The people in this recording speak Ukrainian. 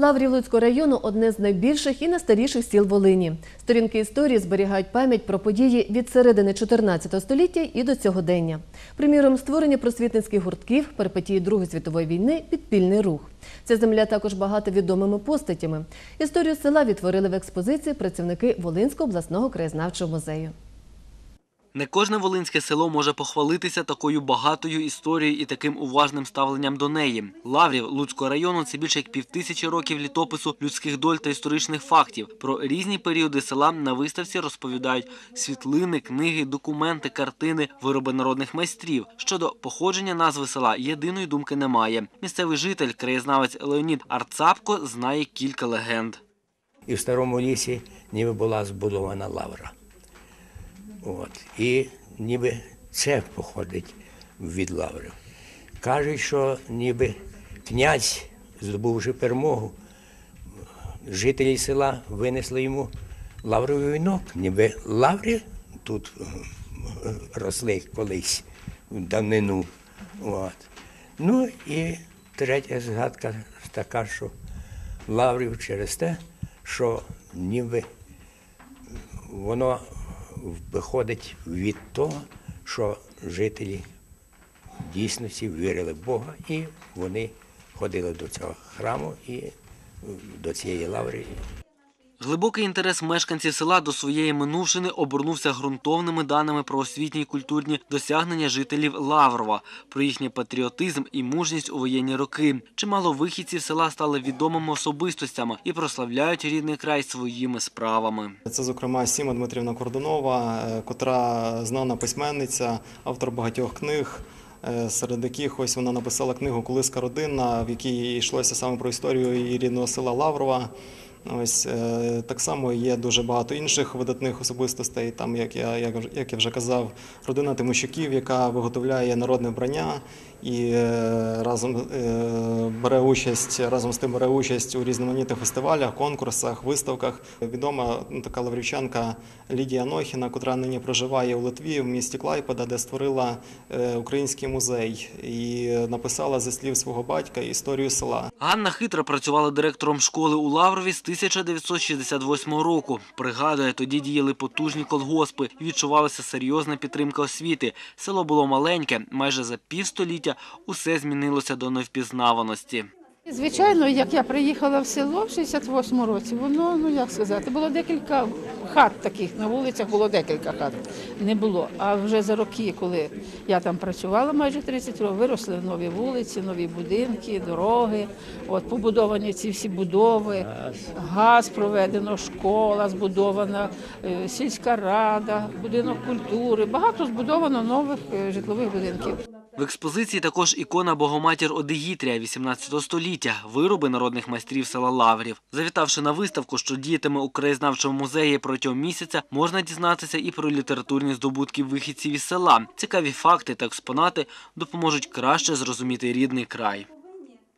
Лаврів Луцького району одне з найбільших і найстаріших сіл Волині. Сторінки історії зберігають пам'ять про події від середини 14 століття і до сьогодення. Приміром, створення просвітницьких гуртків, перипетії Другої світової війни, підпільний рух. Ця земля також багата відомими постатями. Історію села відтворили в експозиції працівники Волинського обласного краєзнавчого музею. Не кожне волинське село може похвалитися такою багатою історією і таким уважним ставленням до неї. Лаврів Луцького району це більше як півтисячі років літопису людських доль та історичних фактів. Про різні періоди села на виставці розповідають світлини, книги, документи, картини, вироби народних майстрів. Щодо походження назви села єдиної думки немає. Місцевий житель, краєзнавець Леонід Арцапко, знає кілька легенд. І в старому лісі ніби була збудована лавра. От. І ніби це походить від лаври. Кажуть, що ніби князь, здобувши перемогу, жителі села винесли йому лавровий вінок, ніби лаври тут е, росли колись в давнину. От. Ну і третя згадка така, що лаврів через те, що ніби воно виходить від того, що жителі дійсності вірили в Бога, і вони ходили до цього храму і до цієї лаври. Глибокий інтерес мешканців села до своєї минувшини обернувся ґрунтовними даними про освітні і культурні досягнення жителів Лаврова, про їхній патріотизм і мужність у воєнні роки. Чимало вихідців села стали відомими особистостями і прославляють рідний край своїми справами. Це, зокрема, Сіма Дмитрівна Кордунова, е, котра знана письменниця, автор багатьох книг. е, Серед яких ось вона написала книгу Колиска родина, в якій йшлося саме про історію її рідного села Лаврова. Ось е, так само є дуже багато інших видатних особистостей. Там, як я як, я вже казав, родина Тимощуків, яка виготовляє народне вбрання і е, разом е, бере участь разом з тим бере участь у різноманітних фестивалях, конкурсах, виставках. Відома ну, така лаврівчанка Лідія Нохіна, котра нині проживає у Литві в місті Клайпеда, де створила е, український музей і написала зі слів свого батька історію села. Ганна хитро працювала директором школи у Лаврові з 1968 року. Пригадує, тоді діяли потужні колгоспи відчувалася серйозна підтримка освіти. Село було маленьке, майже за півстоліття усе змінилося до невпізнаваності. Звичайно, як я приїхала в село в 68-му році, воно, ну як сказати, було декілька хат таких, на вулицях було декілька хат, не було. А вже за роки, коли я там працювала майже 30 років, виросли нові вулиці, нові будинки, дороги, от побудовані ці всі будови, газ проведено, школа збудована, е, сільська рада, будинок культури, багато збудовано нових е, житлових будинків. В експозиції також ікона Богоматір Одегітрія 18 століття, вироби народних майстрів села Лаврів. Завітавши на виставку, що діятиме у краєзнавчому музеї протягом місяця, можна дізнатися і про літературні здобутки вихідців із села. Цікаві факти та експонати допоможуть краще зрозуміти рідний край.